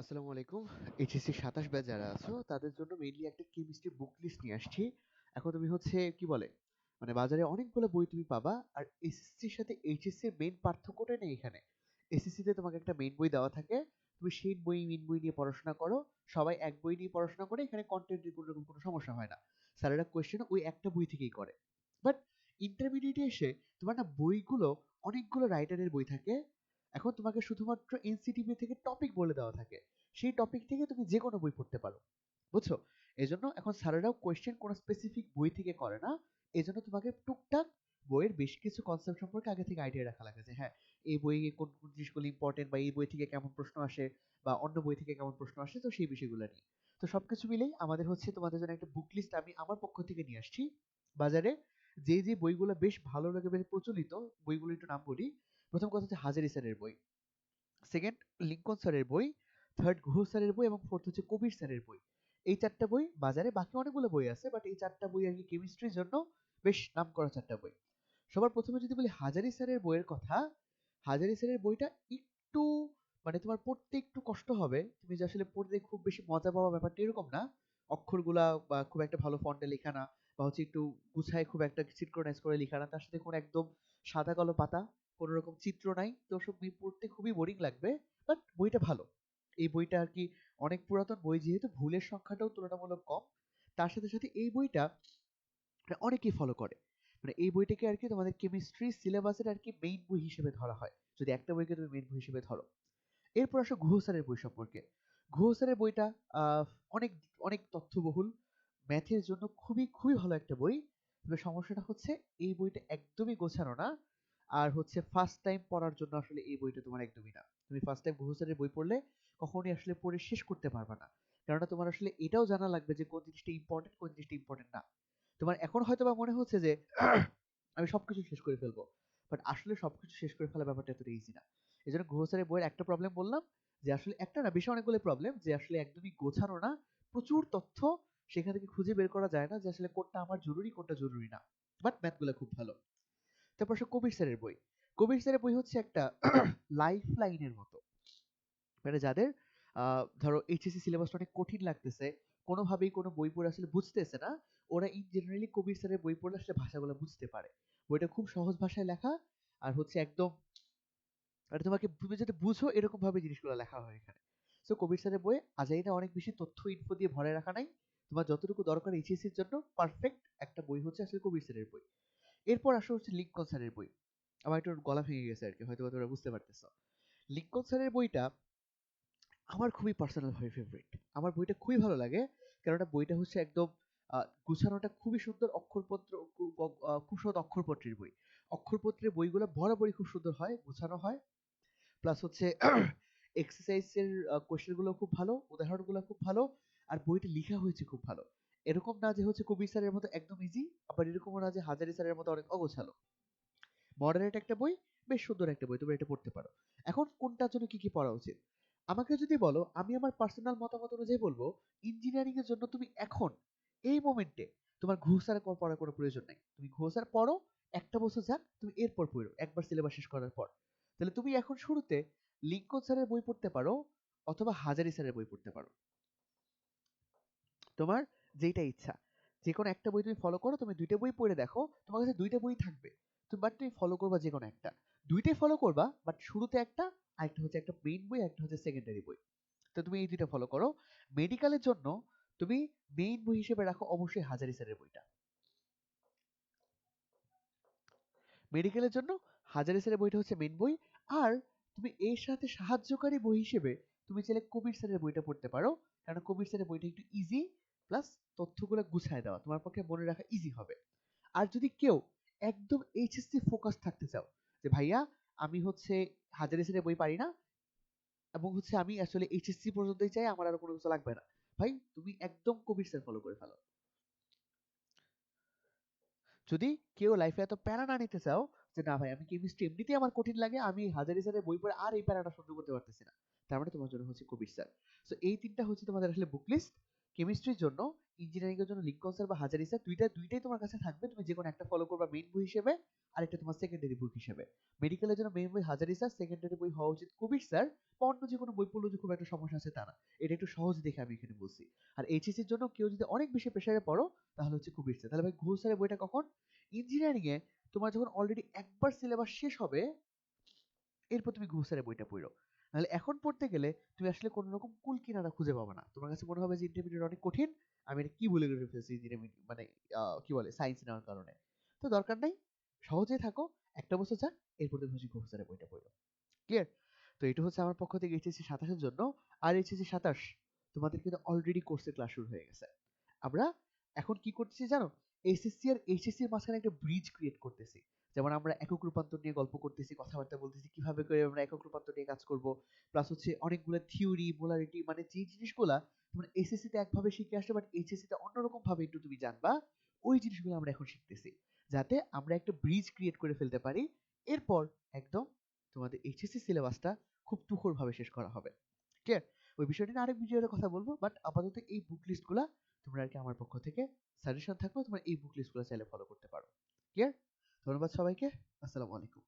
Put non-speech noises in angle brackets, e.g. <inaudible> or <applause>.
আসসালামু আলাইকুম। এইচএসসি সাতাশ ব্যাচ যারা আছো, তাদের জন্য মেইনলি একটা কেমিস্ট্রি বুক লিস্ট নিয়ে আসছি। এখন তুমি হচ্ছে কি বলে? মানে বাজারে অনেকগুলো বই তুমি পাবা, আর এসএসসির সাথে এইচএসসি এর মেইন পার্থক্যটা নেই এখানে। এসএসসি তে তোমাকে একটা মেইন বই দেওয়া থাকে। তুমি সেই বই মেইন বই নিয়ে পড়াশোনা করো। সবাই এক বই নিয়ে পড়াশোনা করে, এখানে কন্টেন্টের কোনো রকম কোনো সমস্যা হয় না। স্যারেরা কোয়েশ্চেন ওই একটা বই থেকেই করে। বাট ইন্টারমিডিয়েটে এসে তোমার না বইগুলো অনেকগুলো রাইটারের বই থাকে। এখন তোমাকে শুধুমাত্র এনসিটিভি থেকে টপিক বলে দেওয়া থাকে। সেই টপিক থেকে তুমি যে কোনো বই পড়তে পারো। বুঝছ? এজন্য এখন স্যারেরাও কোয়েশ্চেন কোনো স্পেসিফিক বই থেকে করে না। এজন্য তোমাকে টুকটাক বইয়ের বেশ কিছু কনসেপ্ট সম্পর্কে আগে থেকে আইডিয়া রাখা লাগে যে হ্যাঁ এই বইয়ে কোন কোন জিনিসগুলো ইম্পর্টেন্ট বা এই বই থেকে কেমন প্রশ্ন আসে বা অন্য বই থেকে কেমন প্রশ্ন আসে, তো সেই বিষয়গুলো নিয়ে। তো সবকিছু মিলেই আমাদের হচ্ছে তোমাদের জন্য একটা বুক লিস্ট আমি আমার পক্ষ থেকে নিয়ে আসছি। বাজারে যে যে বইগুলো বেশ ভালো লাগে, বেশ প্রচলিত বইগুলো একটু নাম বলি। প্রথম কথা হচ্ছে হাজারি স্যারের বই। সেকেন্ড লিঙ্কন স্যারের বই। থার্ড ঘোষ স্যারের বই এবং ফোর্থ হচ্ছে কবির স্যারের বই। এই চারটা বই বাজারে, বাকি অনেকগুলো বই আছে বাট এই চারটা বই আর কি কেমিস্ট্রির জন্য বেশ নাম করা চারটা বই। সবার প্রথমে যদি বলি হাজারি স্যারের বইয়ের কথা, হাজারি স্যারের বইটা একটু মানে তোমার পড়তে একটু কষ্ট হবে। তুমি যে আসলে পড়তে খুব বেশি মজা পাওয়া ব্যাপারটা এরকম না। অক্ষরগুলা বা খুব একটা ভালো ফন্টে লেখা না। বা হচ্ছে একটু গুছায় খুব একটা সিনক্রোনাইজ করে লেখা না, তার সাথে কোনো একদম সাদা কালো পাতা, কোনো রকম চিত্র নাই। তো সব পড়তে খুবই বোরিং লাগবে বাট বইটা ভালো। এই বইটা আর কি অনেক পুরাতন বই, যেহেতু ভুলের সংখ্যাটাও তুলনামূলক কম। তার সাথে সাথে এই বইটা মানে অনেকেই ফলো করে। মানে এই বইটাকে আর কি তোমাদের কেমিস্ট্রি সিলেবাসের আর কি মেইন বই হিসেবে ধরা হয়। যদি একটা বইকে তুমি মেইন বই হিসেবে ধরো। এরপর আসো গুহ স্যারের বই সম্পর্কে। গুহ স্যারের বইটা অনেক অনেক তথ্যবহুল। ম্যাথের জন্য খুবই খুবই ভালো একটা বই। তবে সমস্যাটা হচ্ছে এই বইটা একদমই গোছানো না। আর হচ্ছে ফার্স্ট টাইম পড়ার জন্য আসলে এই বইটা তোমার একদমই না। তুমি ফার্স্ট টাইম গুহ বই পড়লে কখনোই আসলে পড়ে শেষ করতে পারবে না। কেননা তোমার আসলে এটাও জানা লাগবে যে কোন জিনিসটা ইম্পর্টেন্ট কোন জিনিসটা ইম্পর্টেন্ট না। তোমার এখন হয়তো বা মনে হচ্ছে যে <clears throat> আমি সবকিছু শেষ করে ফেলব। বাট আসলে সবকিছু শেষ করে ফেলা ব্যাপারটা এতটা ইজি না। এই জন্য গুহ বইয়ের একটা প্রবলেম বললাম যে আসলে একটা না, বেশি অনেকগুলো প্রবলেম যে আসলে একদমই গোছানো না। প্রচুর তথ্য সেখান থেকে খুঁজে বের করা যায় না যে আসলে কোনটা আমার জরুরি কোনটা জরুরি না। বাট ম্যাথগুলো খুব ভালো। তারপর আসে কবির স্যারের বই। কবির স্যারের বই হচ্ছে একটা <clears throat> লাইফ লাইনের মতো। মানে যাদের ধরো এইচএসসি সিলেবাসটা অনেক কঠিন লাগতেছে, কোনোভাবেই কোনো বই পড়ে আসলে বুঝতেছে না, ওরা ইন জেনারেলি কবির স্যারের বই পড়লে আসলে ভাষাগুলো বুঝতে পারে। বইটা খুব সহজ ভাষায় লেখা আর হচ্ছে একদম আর তোমাকে তুমি যাতে বুঝো এরকম ভাবে জিনিসগুলো লেখা হয় এখানে। সো কবির স্যারের বইয়ে আজাইরা অনেক বেশি তথ্য ইনফো দিয়ে ভরে রাখা নাই। তোমার যতটুকু দরকার এইচএসসির জন্য পারফেক্ট একটা বই হচ্ছে আসলে কবির স্যারের বই। এরপর আসা হচ্ছে লিঙ্কন স্যারের বই। আমার একটু গলা ভেঙে গেছে আর কি হয়তো তোমরা বুঝতে পারতেছ। লিঙ্কন স্যারের বইটা আমার খুবই পার্সোনাল ভাবে ফেভারিট আমার বইটা খুবই ভালো লাগে, কেননা বইটা হচ্ছে একদম গুছানোটা খুবই সুন্দর অক্ষরপত্র সুন্দর অক্ষরপত্রের বই। অক্ষরপত্রের বইগুলো বরাবরই খুব সুন্দর হয়, গুছানো হয়। প্লাস হচ্ছে <clears throat> এক্সারসাইজের কোয়েশ্চেনগুলো খুব ভালো, উদাহরণগুলো খুব ভালো। আর বইটা লেখা হয়েছে খুব ভালো। এরকম না যে হচ্ছে কবির স্যারের মতো একদম ইজি আবার এরকমও না যে হাজারি স্যারের মতো অনেক অগোছালো। মডারেট একটা বই, বেশ সুন্দর একটা বই তুমি এটা পড়তে পারো। এখন কোনটার জন্য কি কি পড়া উচিত? আমাকে যদি বলো, আমি আমার পার্সোনাল মতামত অনুযায়ী বলব ইঞ্জিনিয়ারিং এর জন্য তুমি এখন, এই মোমেন্টে তোমার ঘোষার পড়ার কোনো প্রয়োজন নাই। তুমি ঘোষার পড়ো, একটা বছর যাক, তুমি এরপর পড়ো, একবার সিলেবাস শেষ করার পর। তাহলে তুমি এখন শুরুতে লিঙ্কন স্যারের বই পড়তে পারো, অথবা হাজারি স্যারের বই পড়তে পারো। তোমার যেটা ইচ্ছা। যে কোনো একটা বই তুমি ফলো করো, তুমি দুইটা বই পড়ে দেখো, তোমার কাছে দুইটা বই থাকবে। তুমি বাট তুমি ফলো করবা যে কোনো একটা। দুইটাই ফলো করবা বাট শুরুতে একটা, আরেকটা হচ্ছে একটা মেইন বই একটা হচ্ছে সেকেন্ডারি বই। তো তুমি এই দুইটা ফলো করো। মেডিকেলের জন্য তুমি মেইন বই হিসেবে রাখো অবশ্যই হাজারি স্যারের বইটা। মেডিকেলের জন্য হাজারি স্যারের বইটা হচ্ছে মেইন বই। আর তুমি এর সাথে সাহায্যকারী বই হিসেবে তুমি চাইলে কবির স্যারের বইটা পড়তে পারো। কারণ কবির স্যারের বইটা একটু ইজি প্লাস তথ্যগুলো গুছায় দেওয়া, তোমার পক্ষে মনে রাখা ইজি হবে। আর যদি কেউ একদম এইচএসসি ফোকাস থাকতে চাও, যে ভাইয়া, আমি হচ্ছে হাজার এসের বই পারি না, এবং হচ্ছে আমি আসলে এইচএসসি পর্যন্তই চাই, আমার আর কোনো কিছু লাগবে না। ভাই, তুমি একদম কবির স্যার ফলো করে ফেলো। যদি কেউ লাইফে এত প্যারা না নিতে চাও, যে না ভাই, আমি কেমিস্ট্রি এমনিতেই আমার কঠিন লাগে, আমি হাজারি স্যারের বই পড়ে আর এই প্যারাটা সহ্য করতে পারতেছি না, তার মানে তোমার জন্য হচ্ছে কবির স্যার সো এই তিনটা হচ্ছে তোমাদের আসলে বুক লিস্ট কেমিস্ট্রির জন্য ইঞ্জিনিয়ারিং এর জন্য লিঙ্কন স্যার বা হাজারি স্যার দুইটা দুইটাই তোমার কাছে থাকবে। তুমি যে কোনো একটা ফলো করবা মেইন বই হিসেবে, আর একটা তোমার সেকেন্ডারি বুক হিসেবে। মেডিকেলের জন্য মেইন বই হাজারি স্যার সেকেন্ডারি বই হওয়া উচিত কবির স্যার অন্য যে কোনো বই পড়লে যে খুব একটা সমস্যা আছে তা না এটা একটু সহজ দেখে আমি এখানে বলছি। আর এইচএসসির জন্য কেউ যদি অনেক বেশি প্রেশারে পড়ো, তাহলে হচ্ছে কবির স্যার তাহলে ভাই ঘোষ স্যারের বইটা কখন? ইঞ্জিনিয়ারিং এ তোমার যখন অলরেডি একবার সিলেবাস শেষ হবে, এরপর তুমি ঘোষ স্যারের বইটা পড়ো। নাহলে এখন পড়তে গেলে তুমি আসলে কোনো রকম কুল কিনারা খুঁজে পাবে না। তোমার কাছে মনে হবে যে ইন্টারমিডিয়েট অনেক কঠিন, আমি এটা কি বলে ফেলছি ইঞ্জিনিয়ারিং মানে কি বলে সায়েন্স নেওয়ার কারণে। তো দরকার নাই সহজে থাকো, একটা বছর যাক, এরপর তুমি হচ্ছে স্যারের বইটা পড়ো। ক্লিয়ার তো এটা হচ্ছে আমার পক্ষ থেকে এইচএসসি সাতাশের জন্য। আর এইচএসসি সাতাশ, তোমাদের কিন্তু অলরেডি কোর্সের ক্লাস শুরু হয়ে গেছে। আমরা এখন কি করতেছি জানো? এসএসসি আর এইচএসসি এর মাঝখানে একটা ব্রিজ ক্রিয়েট করতেছি। যেমন আমরা একক রূপান্তর নিয়ে গল্প করতেছি, কথাবার্তা বলতেছি, কীভাবে করে আমরা একক রূপান্তর নিয়ে কাজ করব। প্লাস হচ্ছে অনেকগুলো থিওরি মোলারিটি মানে যে জিনিসগুলা তোমরা এসএসসি তে একভাবে শিখে আসছো বাট এইচএসসি তে অন্যরকম ভাবে একটু তুমি জানবা, ওই জিনিসগুলো আমরা এখন শিখতেছি। যাতে আমরা একটা ব্রিজ ক্রিয়েট করে ফেলতে পারি। এরপর একদম তোমাদের এইচএসসি সিলেবাসটা খুব তুখর ভাবে শেষ করা হবে। ক্লিয়ার ওই বিষয়টা নিয়ে আরেক ভিডিওতে কথা বলব বাট আপাতত এই বুক লিস্টগুলা তোমরা আর কি আমার পক্ষ থেকে সাজেশন থাকবে তোমরা এই বুক লিস্টগুলো চাইলে ফলো করতে পারো। ক্লিয়ার ধন্যবাদ সবাইকে। আসসালামু আলাইকুম।